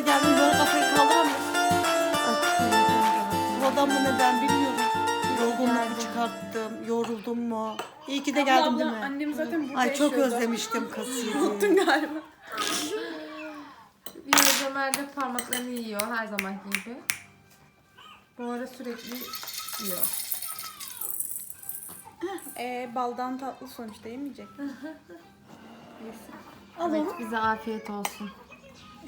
buraya geldim böyle kafayı kaldıramıyorum. Buradan mı neden bilmiyorum. Yorgunluğumu çıkarttım. Yoruldum mu? İyi ki de geldim değil mi? Annem zaten burada Ay çok yaşıyordu. özlemiştim kız sizi. Unuttun galiba. Yine Ömer de parmaklarını yiyor her zaman gibi. Bu ara sürekli yiyor. Ee, baldan tatlı sonuçta yemeyecek. Evet bize afiyet olsun.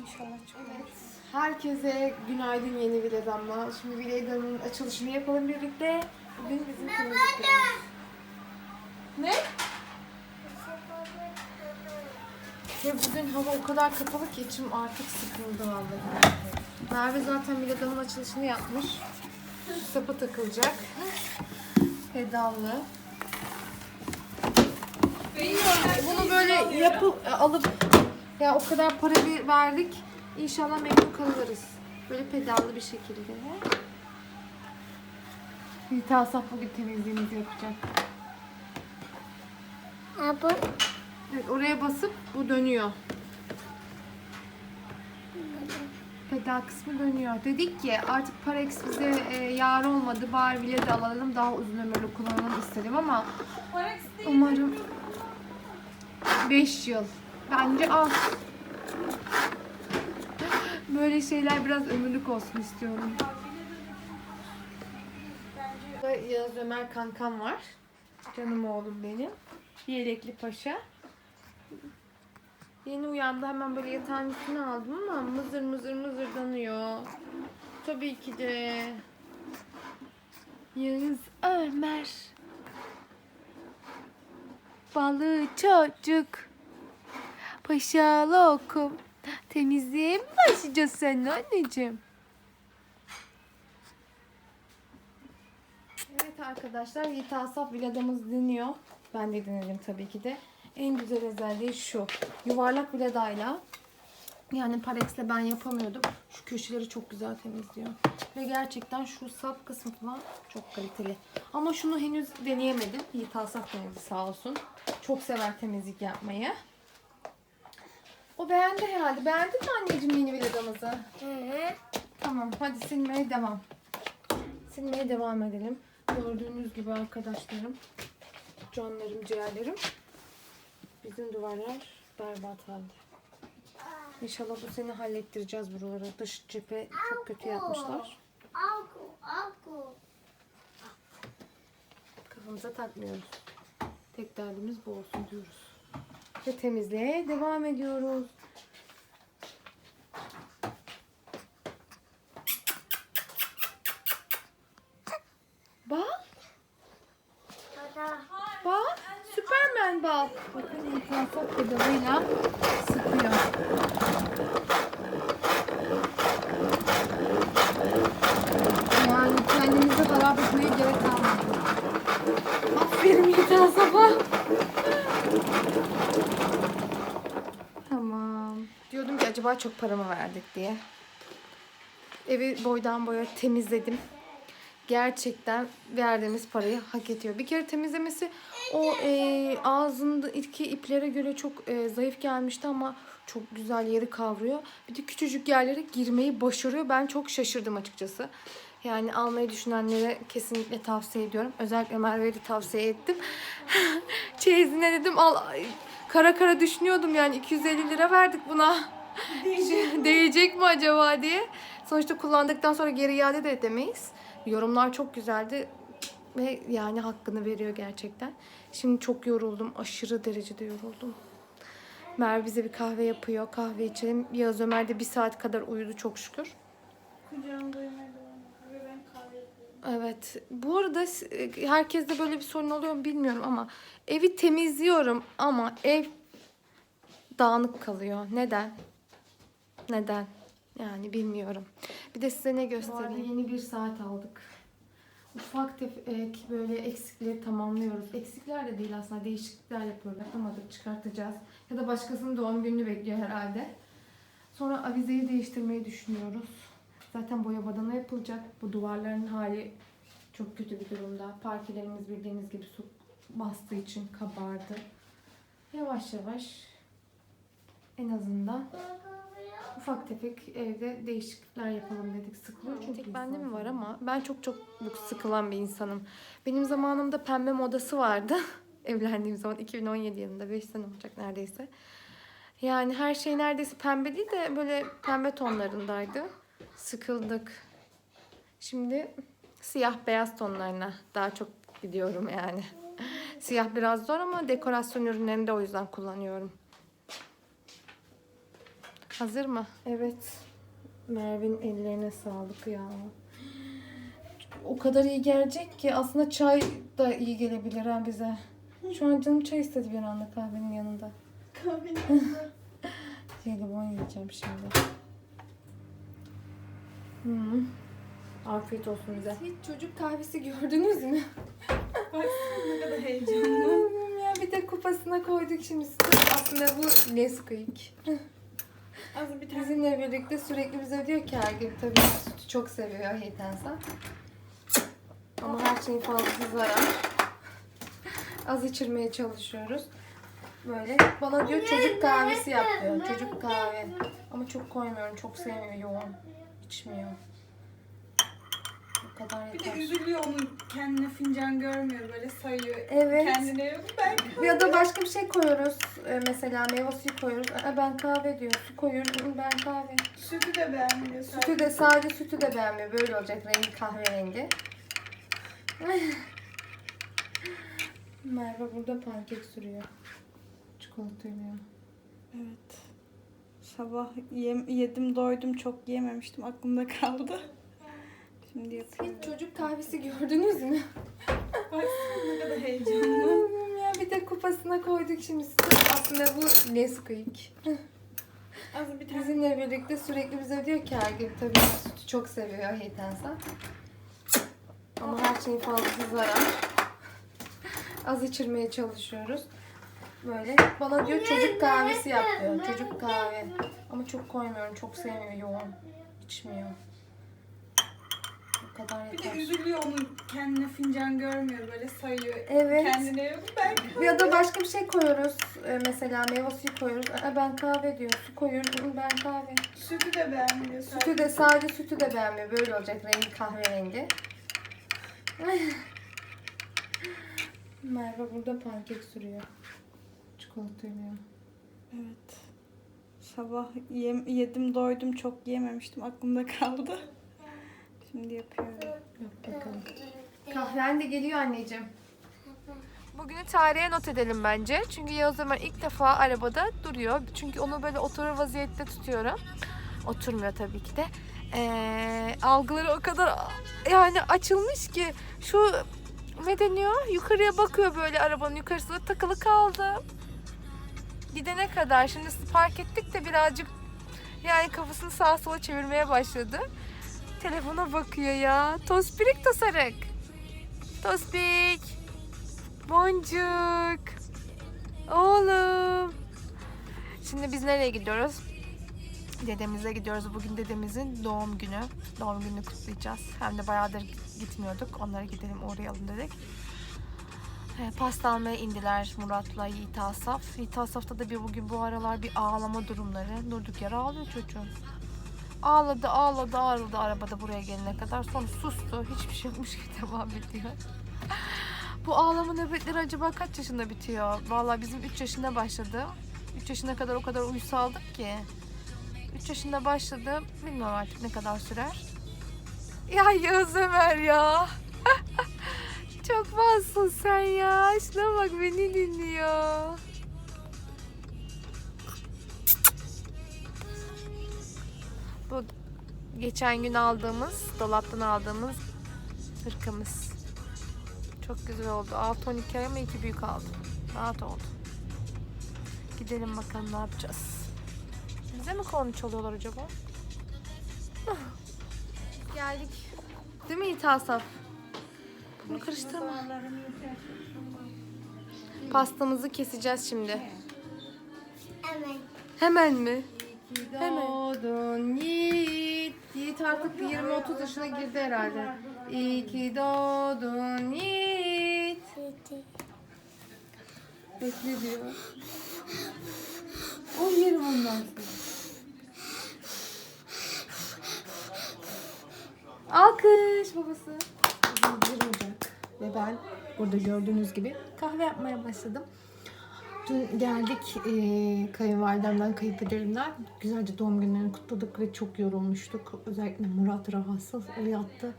İnşallah çok olur. Herkese günaydın yeni Viledam'la. Şimdi Viledam'ın açılışını yapalım birlikte. Bugün bizim temizlik. Ne? Ya bugün hava o kadar kapalı ki içim artık sıkıldı vallahi. Merve zaten Viledam'ın açılışını yapmış. Sapa takılacak. Pedallı. Bunu böyle yapıp alıp ya o kadar para bir- verdik. İnşallah memnun kalırız. Böyle pedallı bir şekilde. Yiğitasaf bugün temizliğimizi yapacak. Abi. Evet oraya basıp bu dönüyor. Pedal kısmı dönüyor. Dedik ki artık Parex bize e, yar olmadı. Bari bile de alalım daha uzun ömürlü kullanalım istedim ama umarım 5 yıl. Bence az. Böyle şeyler biraz ömürlük olsun istiyorum. Burada Yağız Ömer kankam var. Canım oğlum benim. Yelekli paşa. Yeni uyandı hemen böyle yatağın üstüne aldım ama mızır mızır mızırdanıyor. Tabii ki de. Yağız Ömer. Balı çocuk. Paşa lokum. Temizliğe mi başlayacağız seninle anneciğim? Evet arkadaşlar Yitasaf viladamız deniyor. Ben de denedim tabii ki de. En güzel özelliği şu. Yuvarlak viladayla yani Parex'le ben yapamıyordum. Şu köşeleri çok güzel temizliyor. Ve gerçekten şu sap kısmı falan çok kaliteli. Ama şunu henüz deneyemedim. Yitasaf denedi sağ olsun. Çok sever temizlik yapmayı. O beğendi herhalde. Beğendin mi anneciğim yeni? Hı hı. Tamam hadi silmeye devam. Silmeye devam edelim. Gördüğünüz gibi arkadaşlarım, canlarım, ciğerlerim. Bizim duvarlar berbat halde. İnşallah bu sene hallettireceğiz buraları. Dış cephe çok kötü yapmışlar. Kafamıza takmıyoruz. Tek derdimiz bu olsun diyoruz. Ve temizliğe devam ediyoruz. Baba. Bak. Süpermen bak. Bakın inflasat pedalıyla sıkıyor. Yani kendimize zarar etmeye gerek kalmadı. Aferin inflasata. Tamam. Diyordum ki acaba çok para mı verdik diye. Evi boydan boya temizledim gerçekten verdiğimiz parayı hak ediyor. Bir kere temizlemesi o e, ağzında iki iplere göre çok e, zayıf gelmişti ama çok güzel yeri kavruyor. Bir de küçücük yerlere girmeyi başarıyor. Ben çok şaşırdım açıkçası. Yani almayı düşünenlere kesinlikle tavsiye ediyorum. Özellikle Merve'ye tavsiye ettim. Çeyizine dedim al. Kara kara düşünüyordum yani 250 lira verdik buna. Değecek mi acaba diye. Sonuçta kullandıktan sonra geri iade de edemeyiz. Yorumlar çok güzeldi ve yani hakkını veriyor gerçekten. Şimdi çok yoruldum. Aşırı derecede yoruldum. Merve bize bir kahve yapıyor. Kahve içelim. Yağız Ömer de bir saat kadar uyudu çok şükür. Kucağımda. Evet. Bu arada e, herkeste böyle bir sorun oluyor mu bilmiyorum ama evi temizliyorum ama ev dağınık kalıyor. Neden? Neden? Yani bilmiyorum. Bir de size ne göstereyim. yeni bir saat aldık. Ufak tefek böyle eksikleri tamamlıyoruz. Eksikler de değil aslında değişiklikler yapıyoruz. Yapamadık çıkartacağız. Ya da başkasının doğum gününü bekliyor herhalde. Sonra avizeyi değiştirmeyi düşünüyoruz. Zaten boya badana yapılacak. Bu duvarların hali çok kötü bir durumda. Parkelerimiz bildiğiniz gibi su bastığı için kabardı. Yavaş yavaş en azından ufak tefek evde değişiklikler yapalım dedik. Sıkılıyor çünkü Tek bende mi var ama ben çok çok sıkılan bir insanım. Benim zamanımda pembe modası vardı. Evlendiğim zaman 2017 yılında 5 sene olacak neredeyse. Yani her şey neredeyse pembe değil de böyle pembe tonlarındaydı. Sıkıldık. Şimdi siyah beyaz tonlarına daha çok gidiyorum yani. Siyah biraz zor ama dekorasyon ürünlerinde o yüzden kullanıyorum. Hazır mı? Evet. Merve'nin ellerine sağlık ya. O kadar iyi gelecek ki aslında çay da iyi gelebilir ha bize. Şu an canım çay istedi bir anda kahvenin yanında. Kahvenin Jelibon yiyeceğim şimdi. Hı. Afiyet olsun bize. Hiç çocuk kahvesi gördünüz mü? ne kadar heyecanlı. Ya bir de kupasına koyduk şimdi. Aslında bu Nesquik. Bizimle birlikte sürekli bize diyor ki her gün tabii sütü çok seviyor Yetensa. Ama her şeyin fazlası zarar. Az içirmeye çalışıyoruz. Böyle bana diyor çocuk kahvesi yap diyor. Çocuk kahve. Ama çok koymuyorum. Çok sevmiyor yoğun. İçmiyor. Kadar bir de yeter. üzülüyor onun kendine fincan görmüyor böyle sayıyor. Evet. Kendine yok ben Ya da başka bir şey koyuyoruz. Ee, mesela meyve suyu koyuyoruz. Aa, ben kahve diyor. Su koyuyorum. Ben kahve. sütü de beğenmiyor. Sütü de sade sütü de beğenmiyor. Böyle olacak rengi kahverengi. Merve burada pankek sürüyor. Çikolatayla. Evet. Sabah yem, yedim doydum çok yememiştim aklımda kaldı. Şimdi yapıyorum. Hiç çocuk kahvesi gördünüz mü? Bak ne kadar heyecanlı. Ya bir de kupasına koyduk şimdi. Aslında bu Nesquik. Bir Bizimle birlikte sürekli bize diyor ki her gün tabii sütü çok seviyor Yetensa. Ama her şeyin fazlası zarar. Az içirmeye çalışıyoruz. Böyle bana diyor çocuk kahvesi yap diyor. Çocuk kahve. Ama çok koymuyorum. Çok sevmiyor yoğun. İçmiyor. Kadar bir de yeter. üzülüyor onun kendine fincan görmüyor böyle sayıyor. Evet. Kendine yok ben Ya da başka bir şey koyuyoruz. Ee, mesela meyve suyu koyuyoruz. Aa, ben kahve diyor. Su koyuyorum. Ben kahve. sütü de beğenmiyor. Sütü de sade sütü de beğenmiyor. Böyle olacak rengi kahverengi. Merve burada pankek sürüyor. Çikolatayla. Evet. Sabah yem, yedim doydum çok yememiştim aklımda kaldı. Şimdi yapıyorum. Yap bakalım. Kahven de geliyor anneciğim. Bugünü tarihe not edelim bence. Çünkü Yağız Ömer ilk defa arabada duruyor. Çünkü onu böyle oturur vaziyette tutuyorum. Oturmuyor tabii ki de. Ee, algıları o kadar yani açılmış ki şu ne deniyor? Yukarıya bakıyor böyle arabanın yukarısına takılı kaldı. Gidene kadar şimdi park ettik de birazcık yani kafasını sağa sola çevirmeye başladı. Telefona bakıyor ya. Tospirik tosarık. Tospik. Boncuk. Oğlum. Şimdi biz nereye gidiyoruz? Dedemize gidiyoruz. Bugün dedemizin doğum günü. Doğum gününü kutlayacağız. Hem de bayağıdır gitmiyorduk. Onlara gidelim uğrayalım dedik. E, pasta almaya indiler Murat'la Yiğit Asaf. Yiğit Asaf'ta da bir bugün bu aralar bir ağlama durumları. Durduk yere ağlıyor çocuğum. Ağladı ağladı ağladı arabada buraya gelene kadar. Sonra sustu. Hiçbir şey yokmuş gibi devam ediyor. Bu ağlama nöbetleri acaba kaç yaşında bitiyor? Vallahi bizim 3 yaşında başladı. 3 yaşına kadar o kadar uysaldık ki. 3 yaşında başladı. Bilmiyorum artık ne kadar sürer. Ya Yağız Ömer ya. Çok fazlasın sen ya. Şuna bak beni dinliyor. Geçen gün aldığımız, dolaptan aldığımız hırkamız. Çok güzel oldu. 6-12 ay ama iki büyük aldım. Rahat oldu. Gidelim bakalım ne yapacağız. Bize mi kornu çalıyorlar acaba? Geldik. Değil mi Yiğit Asaf? Bunu karıştırma. Pastamızı keseceğiz şimdi. Hemen. Hemen mi? doğdun Yiğit. Yiğit artık 20-30 yaşına girdi herhalde. İyi ki doğdun Yiğit. Bekle diyor. O yerim ondan. Alkış babası. 21 Ocak ve ben burada gördüğünüz gibi kahve yapmaya başladım. Dün geldik eee kayınvalidemden, kayınpederimden. Güzelce doğum günlerini kutladık ve çok yorulmuştuk. Özellikle Murat rahatsız, o yattı.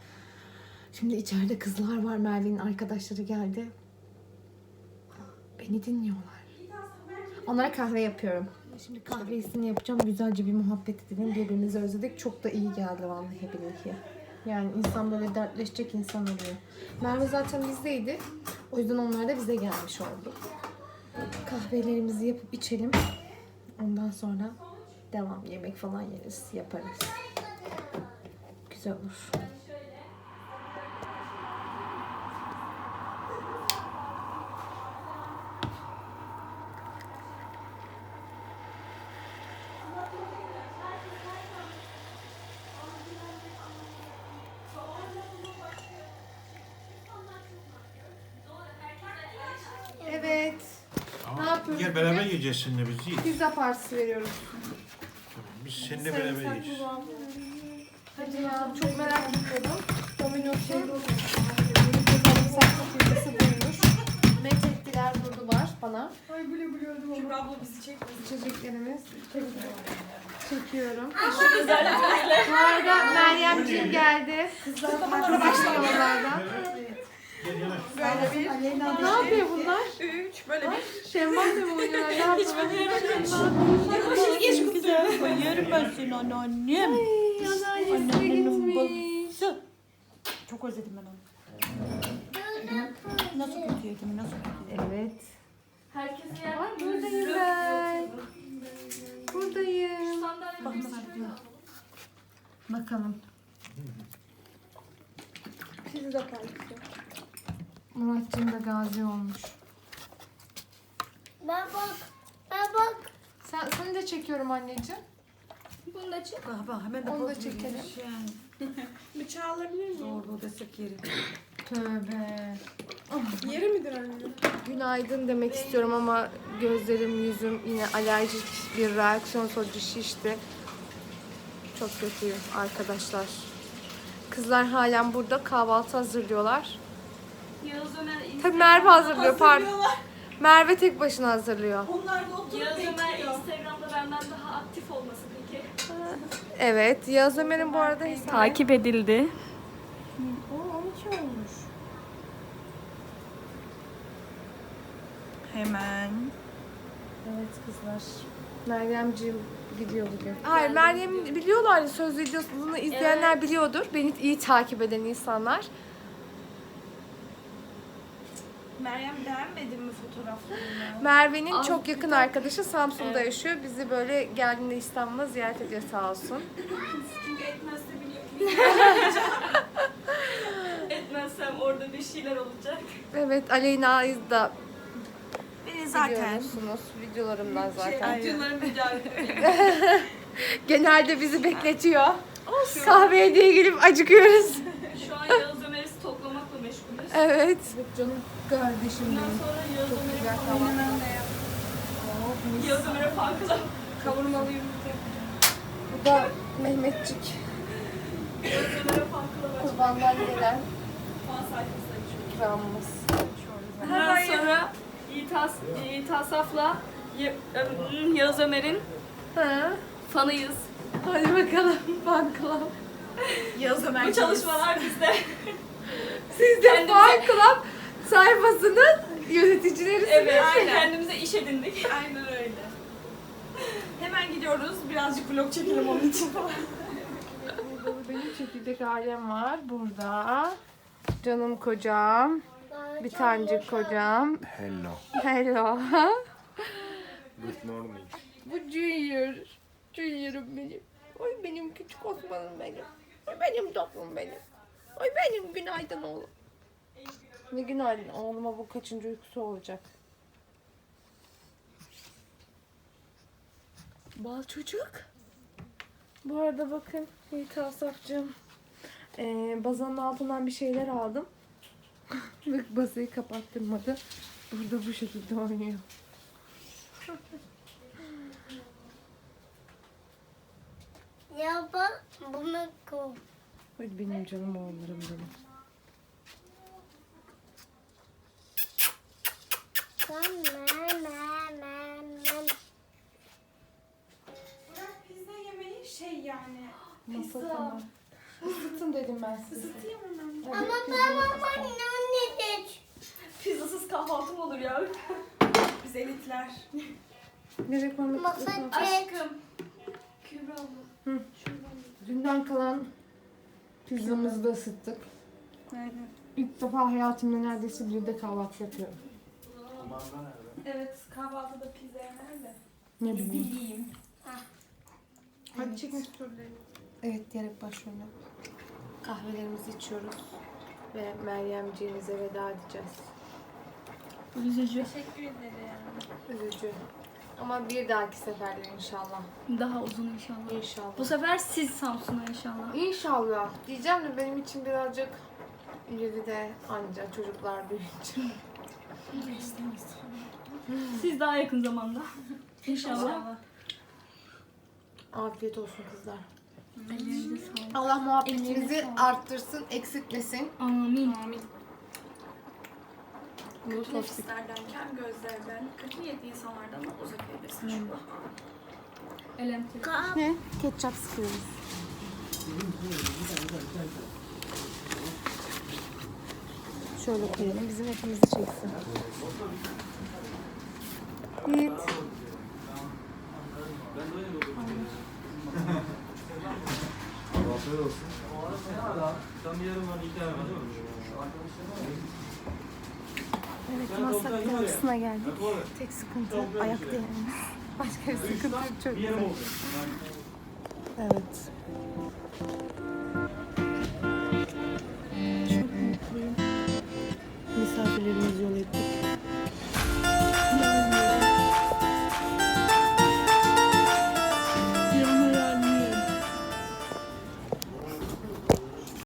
Şimdi içeride kızlar var, Merve'nin arkadaşları geldi. Beni dinliyorlar. Onlara kahve yapıyorum. Şimdi kahvesini yapacağım. Güzelce bir muhabbet edelim. Birbirimizi özledik. Çok da iyi geldi vallahi billahi. Yani insan böyle dertleşecek insan oluyor. Merve zaten bizdeydi. O yüzden onlar da bize gelmiş oldu. Kahvelerimizi yapıp içelim. Ondan sonra devam. Yemek falan yeriz. Yaparız. Güzel olur. Evet. Ne yapıyoruz Gel beraber bugün? Yiyeceğiz seninle biz yiyin. Pizza partisi veriyoruz. Tamam, Biz seninle beraber yiyeceğiz. Hadi ya çok merak ediyorum. Domino's şeyde olur. Sarımsaklı pizzası buymuş. Metettiler durdular bana. Ay güle güle öldüm Kübra abla bizi çekmesin. İçeceklerimiz. Çekiyorum. Bu arada Meryemciğim geldi. Kızlar farklı başlamalardan. Ne yapıyor bunlar? Üç böyle bir. Şemban mı oynuyorlar? Ne yapıyorlar? Hiç güzel. Yerim ben seni anneannem. Anneannemin babası. Çok özledim ben onu. Nasıl kötü yedim, nasıl kötü yedim. Evet. Herkese yer Ay buradayım ben. Buradayım. Bak nasıl diyor. Bakalım. Pizza partisi. Muratcığım da gazi olmuş. Ben bak. Ben bak. Sen, seni de çekiyorum anneciğim. Bunu da çek. Bak bak hemen de Onu da çekelim. Yani. Bıçağı alabilir miyim? Doğru desek yeri. Tövbe. Yeri midir anne? Günaydın demek istiyorum ama gözlerim, yüzüm yine alerjik bir reaksiyon sonucu şişti. Çok kötüyüm arkadaşlar. Kızlar halen burada kahvaltı hazırlıyorlar. Yağız Ömer Tabii Merve hazırlıyor pardon. Merve tek başına hazırlıyor. Yağız Ömer Instagram'da benden daha aktif olması peki? Evet, Yağız Ömer'in bu arada hesabı. Takip edildi. Oo, 12 olmuş. Hemen. Evet kızlar. Meryemciğim gidiyor bugün. Hayır Meryem biliyorlar söz videosunu izleyenler biliyordur. Beni iyi takip eden insanlar. Meryem beğenmedin mi fotoğraflarını? Merve'nin çok yakın arkadaşı Samsun'da yaşıyor. Bizi böyle geldiğinde İstanbul'a ziyaret ediyor sağ olsun. Çünkü etmezse biliyorum. Etmezsem orada bir şeyler olacak. Evet Aleyna'yı da Beni zaten biliyorsunuz videolarımdan zaten. Videolarım mücadele. Genelde bizi bekletiyor. Kahveye diye gelip acıkıyoruz. Şu an Yağız Evet. Canım kardeşim Bundan benim. sonra Yağız Ömer'e kahvaltı. Yağız Ömer'e fan club. Kavurmalı yumurta. Bu da Mehmetçik. Yağız Ömer'e aç. Kurbandan gelen Fan sayfası açıyoruz. ikramımız. Ondan sonra İtas, İtasaf'la Yağız Ömer'in Ha? fanıyız. Hadi bakalım fan club. Yağız Ömer. Bu çalışmalar bizde. Siz de Kendimize- fan club sayfasının yöneticilerisiniz. evet, Aynen. kendimize iş edindik. Aynen öyle. Hemen gidiyoruz. Birazcık vlog çekelim onun için falan. Burada benim çekirdek ailem var burada. Canım kocam. Bir tanecik kocam. Hello. Hello. Good morning. Bu Junior. Junior'ım benim. Oy benim küçük Osman'ım benim. Oy benim tatlım benim. Oy benim günaydın oğlum. Ne günaydın oğluma bu kaçıncı uykusu olacak. Bal çocuk. Bu arada bakın Yiğit Asaf'cığım. Ee, bazanın altından bir şeyler aldım. Ve bazayı kapattırmadı. Burada bu şekilde oynuyor. Ya bak bunu koy. Hadi benim canım oğullarım benim. Bırak pizza yemeği şey yani. Pizza. tamam. Isıtın dedim ben size. Isıtayım hemen. Ama baba Pizzasız kahvaltı mı olur ya? Biz elitler. Nereye koymak Masa istiyorsun? Aşkım. Kübra abla. Hı. Dünden kalan pizzamızı da ısıttık. Aynen. İlk defa hayatımda neredeyse bir de kahvaltı yapıyorum. Evet kahvaltıda pizza yener de. Ne bileyim. Yiyeyim. Hadi çekin Evet diyerek başlıyorum. Kahvelerimizi içiyoruz. Ve Meryemciğimize veda edeceğiz. Üzücü. Teşekkür ederim. Üzücü. Ama bir dahaki seferde inşallah. Daha uzun inşallah. İnşallah. Bu sefer siz Samsun'a inşallah. İnşallah. Diyeceğim de benim için birazcık ileride anca çocuklar büyüyünce. Siz daha yakın zamanda. İnşallah. Afiyet olsun kızlar. Ellerinize sağlık. Allah muhabbetinizi Ellerine sağlık. arttırsın, eksiltmesin. Amin. Bu Kötü tostik. nefislerdenken gözlerden, kötü niyetli insanlardan da uzak eylesin şu an. Ne? Ketçap sıkıyoruz. Şöyle koyalım. Bizim hepimizi çeksin. Yiğit. Evet, masak kapısına geldik. Tek sıkıntı ayakta yememiz. Başka bir sıkıntı yok. Çok güzel. Evet. Çok mutluyum. Misafirlerimizi yol ettik.